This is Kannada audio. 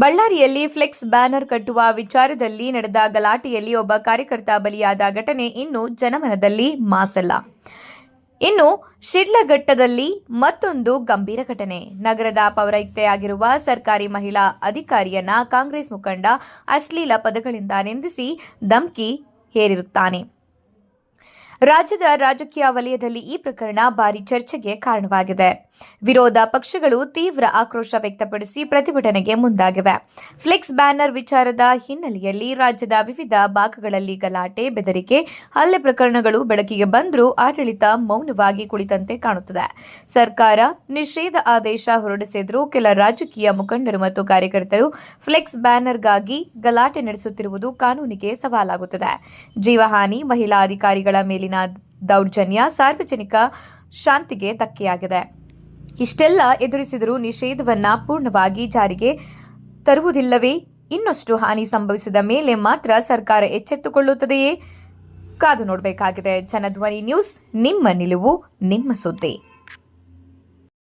ಬಳ್ಳಾರಿಯಲ್ಲಿ ಫ್ಲೆಕ್ಸ್ ಬ್ಯಾನರ್ ಕಟ್ಟುವ ವಿಚಾರದಲ್ಲಿ ನಡೆದ ಗಲಾಟೆಯಲ್ಲಿ ಒಬ್ಬ ಕಾರ್ಯಕರ್ತ ಬಲಿಯಾದ ಘಟನೆ ಇನ್ನು ಜನಮನದಲ್ಲಿ ಮಾಸಲ್ಲ. ಇನ್ನು ಶಿಡ್ಲಘಟ್ಟದಲ್ಲಿ ಮತ್ತೊಂದು ಗಂಭೀರ ಘಟನೆ. ನಗರದ ಪೌರಾಯುಕ್ತೆಯಾಗಿರುವ ಸರ್ಕಾರಿ ಮಹಿಳಾ ಅಧಿಕಾರಿಯನ್ನ ಕಾಂಗ್ರೆಸ್ ಮುಖಂಡ ಅಶ್ಲೀಲ ಪದಗಳಿಂದ ನಿಂದಿಸಿ ಧಮ್ಕಿ ಹೇರಿರುತ್ತಾನೆ. ರಾಜ್ಯದ ರಾಜಕೀಯ ವಲಯದಲ್ಲಿ ಈ ಪ್ರಕರಣ ಭಾರಿ ಚರ್ಚೆಗೆ ಕಾರಣವಾಗಿದೆ. ವಿರೋಧ ಪಕ್ಷಗಳು ತೀವ್ರ ಆಕ್ರೋಶ ವ್ಯಕ್ತಪಡಿಸಿ ಪ್ರತಿಭಟನೆಗೆ ಮುಂದಾಗಿವೆ. ಫ್ಲೆಕ್ಸ್ ಬ್ಯಾನರ್ ವಿಚಾರದ ಹಿನ್ನೆಲೆಯಲ್ಲಿ ರಾಜ್ಯದ ವಿವಿಧ ಭಾಗಗಳಲ್ಲಿ ಗಲಾಟೆ, ಬೆದರಿಕೆ, ಹಲ್ಲೆ ಪ್ರಕರಣಗಳು ಬೆಳಕಿಗೆ ಬಂದರೂ ಆಡಳಿತ ಮೌನವಾಗಿ ಕುಳಿತಂತೆ ಕಾಣುತ್ತದೆ. ಸರ್ಕಾರ ನಿಷೇಧ ಆದೇಶ ಹೊರಡಿಸಿದರೂ ಕೆಲ ರಾಜಕೀಯ ಮುಖಂಡರು ಮತ್ತು ಕಾರ್ಯಕರ್ತರು ಫ್ಲೆಕ್ಸ್ ಬ್ಯಾನರ್ಗಾಗಿ ಗಲಾಟೆ ನಡೆಸುತ್ತಿರುವುದು ಕಾನೂನಿಗೆ ಸವಾಲಾಗುತ್ತದೆ. ಜೀವಹಾನಿ, ಮಹಿಳಾ ಅಧಿಕಾರಿಗಳ ಮೇಲಿನ ದೌರ್ಜನ್ಯ ಸಾರ್ವಜನಿಕ ಶಾಂತಿಗೆ ಧಕ್ಕೆಯಾಗಿದೆ. ಇಷ್ಟೆಲ್ಲ ಎದುರಿಸಿದರೂ ನಿಷೇಧವನ್ನ ಪೂರ್ಣವಾಗಿ ಜಾರಿಗೆ ತರುವುದಿಲ್ಲವೇ? ಇನ್ನಷ್ಟು ಹಾನಿ ಸಂಭವಿಸಿದ ಮೇಲೆ ಮಾತ್ರ ಸರ್ಕಾರ ಎಚ್ಚೆತ್ತುಕೊಳ್ಳುತ್ತದೆಯೇ? ಕಾದು ನೋಡಬೇಕಾಗಿದೆ. ಜನಧ್ವನಿ ನ್ಯೂಸ್, ನಿಮ್ಮ ನಿಲುವು, ನಿಮ್ಮ ಸುದ್ದಿ.